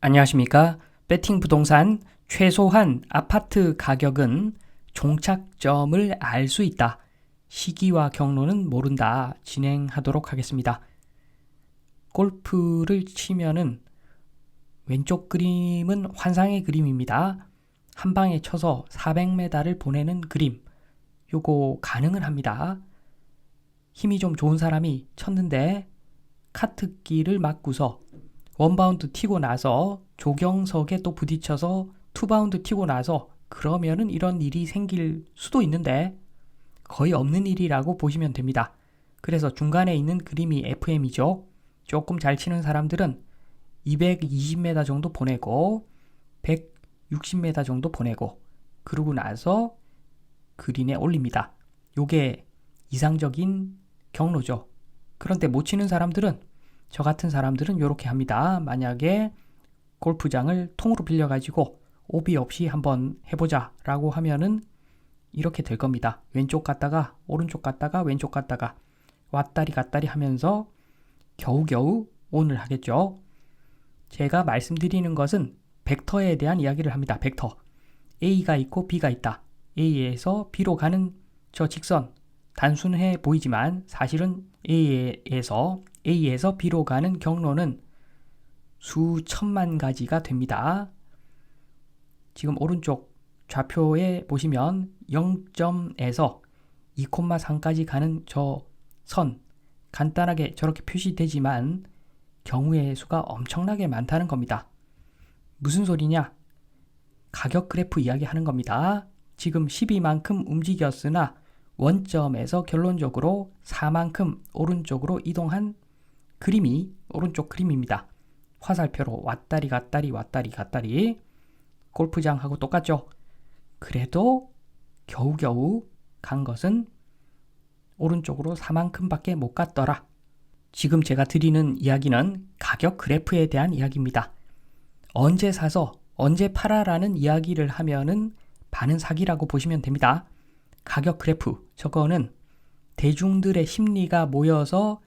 안녕하십니까. 배팅 부동산 최소한 아파트 가격은 종착점을 알 수 있다. 시기와 경로는 모른다. 진행하도록 하겠습니다. 골프를 치면은 왼쪽 그림은 환상의 그림입니다. 한 방에 쳐서 400m를 보내는 그림. 요거 가능은 합니다. 힘이 좀 좋은 사람이 쳤는데 카트기를 맞고서 원바운드 튀고 나서 조경석에 또 부딪혀서 투바운드 튀고 나서 그러면은 이런 일이 생길 수도 있는데 거의 없는 일이라고 보시면 됩니다. 그래서 중간에 있는 그림이 FM이죠. 조금 잘 치는 사람들은 220m 정도 보내고 160m 정도 보내고 그러고 나서 그린에 올립니다. 요게 이상적인 경로죠. 그런데 못 치는 사람들은 저 같은 사람들은 이렇게 합니다. 만약에 골프장을 통으로 빌려가지고 오비 없이 한번 해보자 라고 하면은 이렇게 될 겁니다. 왼쪽 갔다가 오른쪽 갔다가 왼쪽 갔다가 왔다리 갔다리 하면서 겨우겨우 온을 하겠죠. 제가 말씀드리는 것은 벡터에 대한 이야기를 합니다. 벡터. A가 있고 B가 있다. A에서 B로 가는 저 직선 단순해 보이지만 사실은 A에서 A에서 B로 가는 경로는 수천만 가지가 됩니다. 지금 오른쪽 좌표에 보시면 0점에서 2,3까지 가는 저 선 간단하게 저렇게 표시되지만 경우의 수가 엄청나게 많다는 겁니다. 무슨 소리냐? 가격 그래프 이야기하는 겁니다. 지금 12만큼 움직였으나 원점에서 결론적으로 4만큼 오른쪽으로 이동한 그림이 오른쪽 그림입니다. 화살표로 왔다리 갔다리 왔다리 갔다리 골프장하고 똑같죠. 그래도 겨우겨우 간 것은 오른쪽으로 4만큼밖에 못 갔더라. 지금 제가 드리는 이야기는 가격 그래프에 대한 이야기입니다. 언제 사서 언제 팔아라는 이야기를 하면은 반은 사기라고 보시면 됩니다. 가격 그래프 저거는 대중들의 심리가 모여서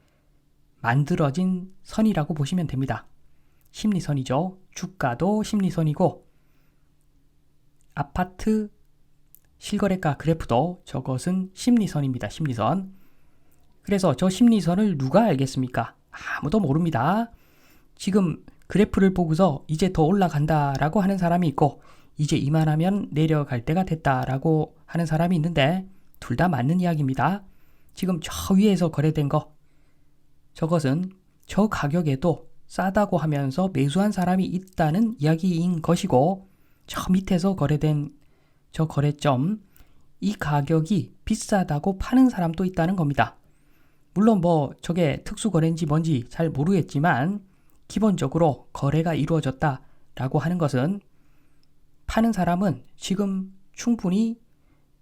만들어진 선이라고 보시면 됩니다. 심리선이죠. 주가도 심리선이고 아파트 실거래가 그래프도 저것은 심리선입니다. 심리선. 그래서 저 심리선을 누가 알겠습니까? 아무도 모릅니다. 지금 그래프를 보고서 이제 더 올라간다라고 하는 사람이 있고 이제 이만하면 내려갈 때가 됐다라고 하는 사람이 있는데 둘 다 맞는 이야기입니다. 지금 저 위에서 거래된 거 저것은 저 가격에도 싸다고 하면서 매수한 사람이 있다는 이야기인 것이고 저 밑에서 거래된 저 거래점 이 가격이 비싸다고 파는 사람도 있다는 겁니다. 물론 뭐 저게 특수 거래인지 뭔지 잘 모르겠지만 기본적으로 거래가 이루어졌다라고 하는 것은 파는 사람은 지금 충분히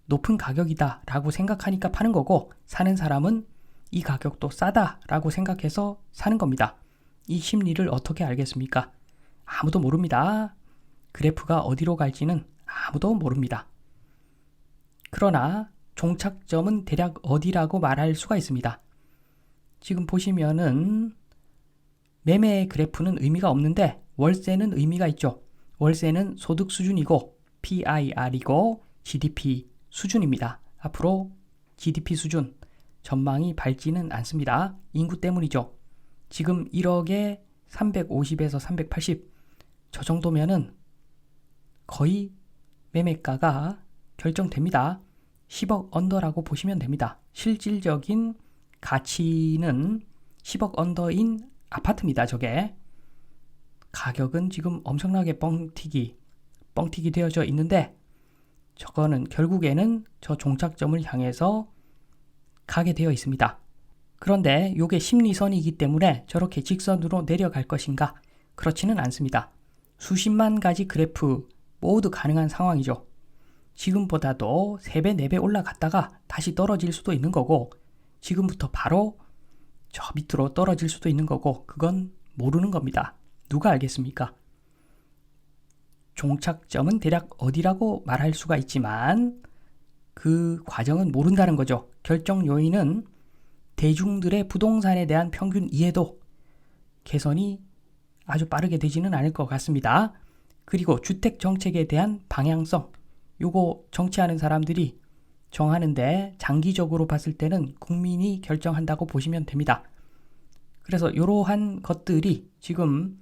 높은 가격이다 라고 생각하니까 파는 거고 사는 사람은 이 가격도 싸다 라고 생각해서 사는 겁니다. 이 심리를 어떻게 알겠습니까? 아무도 모릅니다. 그래프가 어디로 갈지는 아무도 모릅니다. 그러나 종착점은 대략 어디라고 말할 수가 있습니다. 지금 보시면은 매매 그래프는 의미가 없는데 월세는 의미가 있죠. 월세는 소득 수준이고 PIR이고 GDP 수준입니다. 앞으로 GDP 수준 전망이 밝지는 않습니다. 인구 때문이죠. 지금 1억에 350에서 380. 저 정도면은 거의 매매가가 결정됩니다. 10억 언더라고 보시면 됩니다. 실질적인 가치는 10억 언더인 아파트입니다. 저게. 가격은 지금 엄청나게 뻥튀기, 뻥튀기 되어져 있는데 저거는 결국에는 저 종착점을 향해서 가게 되어 있습니다. 그런데 이게 심리선이기 때문에 저렇게 직선으로 내려갈 것인가? 그렇지는 않습니다. 수십만 가지 그래프 모두 가능한 상황이죠. 지금보다도 3배, 4배 올라갔다가 다시 떨어질 수도 있는 거고, 지금부터 바로 저 밑으로 떨어질 수도 있는 거고, 그건 모르는 겁니다. 누가 알겠습니까? 종착점은 대략 어디라고 말할 수가 있지만, 그 과정은 모른다는 거죠. 결정 요인은 대중들의 부동산에 대한 평균 이해도 개선이 아주 빠르게 되지는 않을 것 같습니다. 그리고 주택 정책에 대한 방향성, 요거 정치하는 사람들이 정하는데 장기적으로 봤을 때는 국민이 결정한다고 보시면 됩니다. 그래서 이러한 것들이 지금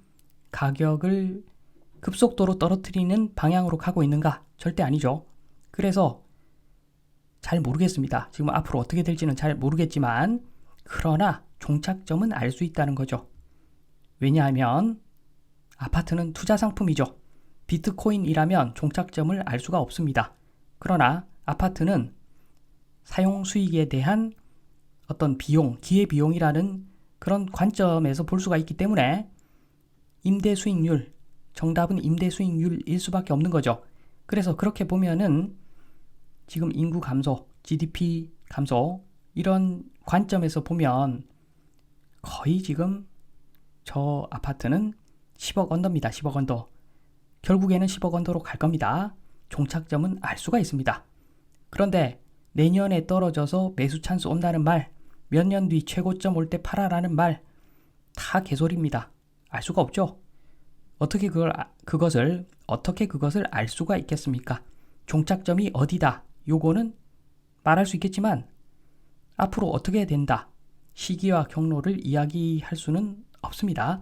가격을 급속도로 떨어뜨리는 방향으로 가고 있는가? 절대 아니죠. 그래서 잘 모르겠습니다. 지금 앞으로 어떻게 될지는 잘 모르겠지만, 그러나 종착점은 알 수 있다는 거죠. 왜냐하면 아파트는 투자 상품이죠. 비트코인이라면 종착점을 알 수가 없습니다. 그러나 아파트는 사용 수익에 대한 어떤 비용, 기회 비용이라는 그런 관점에서 볼 수가 있기 때문에 임대 수익률, 정답은 임대 수익률일 수밖에 없는 거죠. 그래서 그렇게 보면은 지금 인구 감소, GDP 감소 이런 관점에서 보면 거의 지금 저 아파트는 10억 언더입니다. 10억 언더. 결국에는 10억 언더로 갈 겁니다. 종착점은 알 수가 있습니다. 그런데 내년에 떨어져서 매수 찬스 온다는 말, 몇 년 뒤 최고점 올 때 팔아라는 말, 다 개소리입니다. 알 수가 없죠. 어떻게 그걸 아- 그것을 어떻게 그것을 알 수가 있겠습니까? 종착점이 어디다? 요거는 말할 수 있겠지만 앞으로 어떻게 된다. 시기와 경로를 이야기할 수는 없습니다.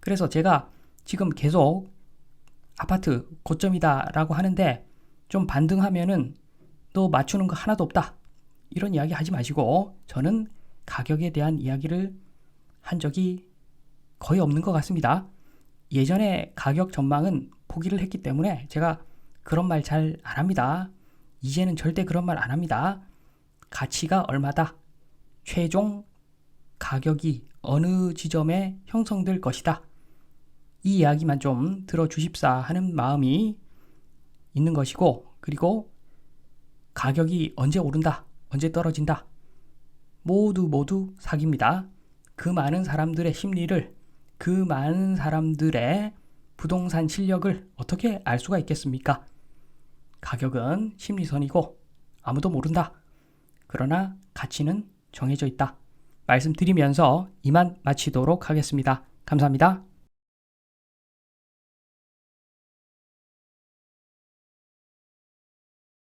그래서 제가 지금 계속 아파트 고점이다라고 하는데 좀 반등하면은 너 맞추는 거 하나도 없다. 이런 이야기 하지 마시고 저는 가격에 대한 이야기를 한 적이 거의 없는 것 같습니다. 예전에 가격 전망은 포기를 했기 때문에 제가 그런 말 잘 안 합니다. 이제는 절대 그런 말 안 합니다. 가치가 얼마다. 최종 가격이 어느 지점에 형성될 것이다. 이 이야기만 좀 들어주십사 하는 마음이 있는 것이고, 그리고 가격이 언제 오른다, 언제 떨어진다. 모두 모두 사기입니다. 그 많은 사람들의 심리를, 그 많은 사람들의 부동산 실력을 어떻게 알 수가 있겠습니까? 가격은 심리선이고 아무도 모른다. 그러나 가치는 정해져 있다. 말씀드리면서 이만 마치도록 하겠습니다. 감사합니다.